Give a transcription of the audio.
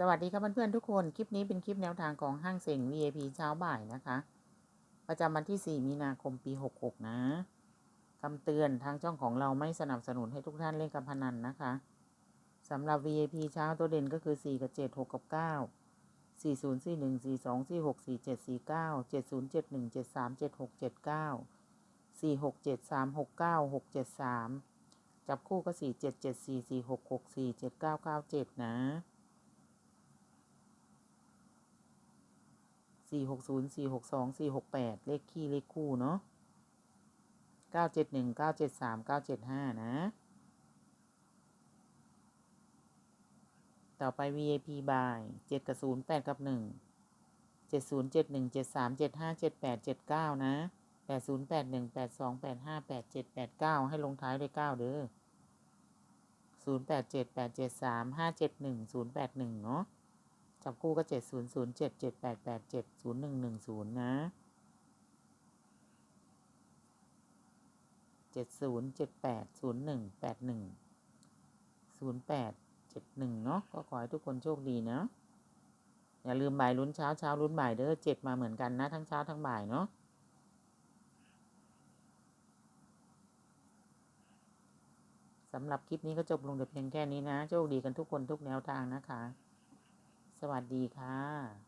สวัสดีครับเพื่อนๆทุกคน คลิปนี้เป็นคลิปแนวทางของห้างเซ็ง VIP เช้าบ่ายนะคะ ประจำวันที่ 4 มีนาคมปี 66 นะคำเตือนทางช่องของเราไม่สนับสนุนให้ทุกท่านเล่นการพนันนะคะสำหรับ VIP เช้าตัวเด่นก็คือ 4 กับ 7 6 กับ 9 4 0 4 1 4 2 4 6 4 7 4 9 7 0 7 1 7 3 7 6 7 9 4 6 7 3 6 9 6 7 3 จับคู่ก็ 4 7 7 4 4 6 6 4 7 9 9 7 นะ สี่หกศูนย์สี่หกสองสี่หกแปดเลขคี่เลขคู่เนาะเก้าเจ็ดหนึ่งเก้าเจ็ดสามเก้าเจ็ดห้านะ ต่อไป VIP บายเจ็ดกับศูนย์แปดกับหนึ่งเจ็ดศูนย์เจ็ดหนึ่งเจ็ดสามเจ็ดห้าเจ็ดแปดเจ็ดเก้านะแปดศูนย์แปดหนึ่งแปดสองแปดห้าแปดเจ็ดแปดเก้าให้ลงท้ายด้วยเก้าเด้อศูนย์แปดเจ็ดแปดเจ็ดสามห้าเจ็ดหนึ่งศูนย์แปดหนึ่งเนาะ จับคู่ก็เจ็ดศูนย์ศูนย์เจ็ดเจ็ดแปดแปดเจ็ดศูนย์หนึ่งหนึ่งศูนย์นะเจ็ดศูนย์เจ็ดแปดศูนย์หนึ่งแปดหนึ่งศูนย์แปดเจ็ดหนึ่งเนาะก็ขอให้ทุกคนโชคดีนะอย่าลืมบ่ายลุ้นเช้าเช้าลุ้นบ่ายเด้อเจ็ดมาเหมือนกันนะทั้งเช้าทั้งบ่ายเนาะสำหรับคลิปนี้ก็จบลงแต่เพียงแค่นี้นะ โชคดีกันทุกคนทุกแนวทางนะคะ สวัสดีค่ะ